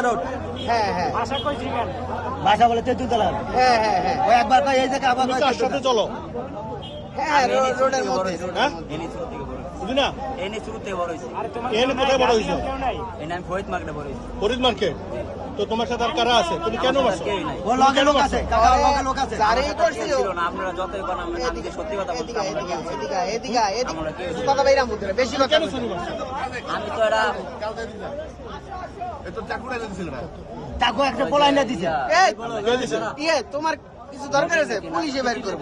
Road. হ্যাঁ হ্যাঁ। আশা কই ঠিকান ভাষা বলে তেঁতুল হ্যাঁ হ্যাঁ হ্যাঁ। ওই একবার কয় এই জায়গা আবার সাথে চলো। হ্যাঁ রো- রোডের মধ্যে। হ্যাঁ? এনে শুরু থেকে বড় হয়েছি। না? এনে শুরু থেকে বড় হয়েছি। আরে তোমার এখানে কোথায় বড় হইছো? কেউ আমি ফরিদ মার্কেটে বড় ফরিদ মার্কেট তো তোমার সাথে আর কারা আছে? তুমি কেন আমার মারছো ও লগে লোক আছে কাকা লগে লোক আছে। কেউ করছিল ছিল। না আপনারা যতই বানান আমি এদিকে সত্যি কথা বলছি এদিকে আমরা এদিকে এদিকে এদিকে। আমরা কথা বাইরা মুদ্রা বেশি কথা কেন বলছো। শুরু করছ না। আমি তো এটা তাকে একটা পোলাই না দিছে। এই, কে দিছে? ইয়ে তোমার কিছু দরকার আছে? পুলিশে বের করব।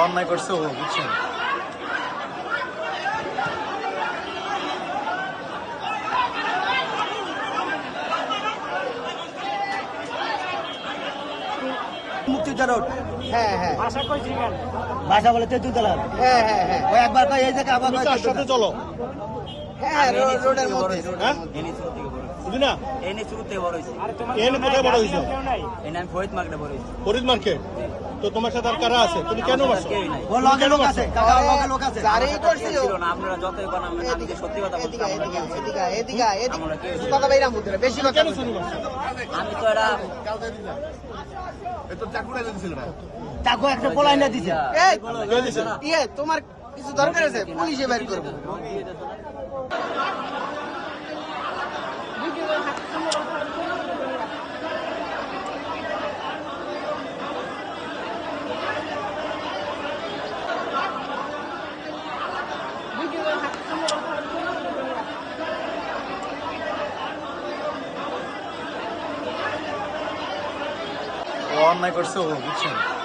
অন্যায় করছে ও বুঝছেন? রোড হ্যাঁ হ্যাঁ। আশা কই ঠিকান ভাষা বলে তেঁতুল তলার হ্যাঁ হ্যাঁ হ্যাঁ। ওই একবার কয় এই জায়গা আবার। চলো। হ্যাঁ রোডের মধ্যে। হ্যাঁ? এনে না এনে শুরু থেকে বড় হয়েছি আরে তোমার কোথায় বড় হইছো? এনে আমি ফরিদ মার্কেটে বড় হয়েছি ফরিদ মার্কেট? তো তোমার সাথে আর কারা আছে? তুমি কেন আমার সাথে মারছো ও লগে লোক আছে কাকা লগে লোক আছে। যারই করছিল না আপনারা যতই বানান আমি যে সত্যি কথা বলছি এদিকে এদিকে এদিকে এদিকে এদিকে আমরা কেউ ছিল কথা বাইরা মুদ্রা বেশি কথা কেন বলছো। শুরু করছ আমি তো এটা তাকে একটা পলাই না দিছে। এই, ইয়ে তোমার কিছু দরকার আছে? পুলিশে বের করব। অন্যায় করছে ও বুঝছেন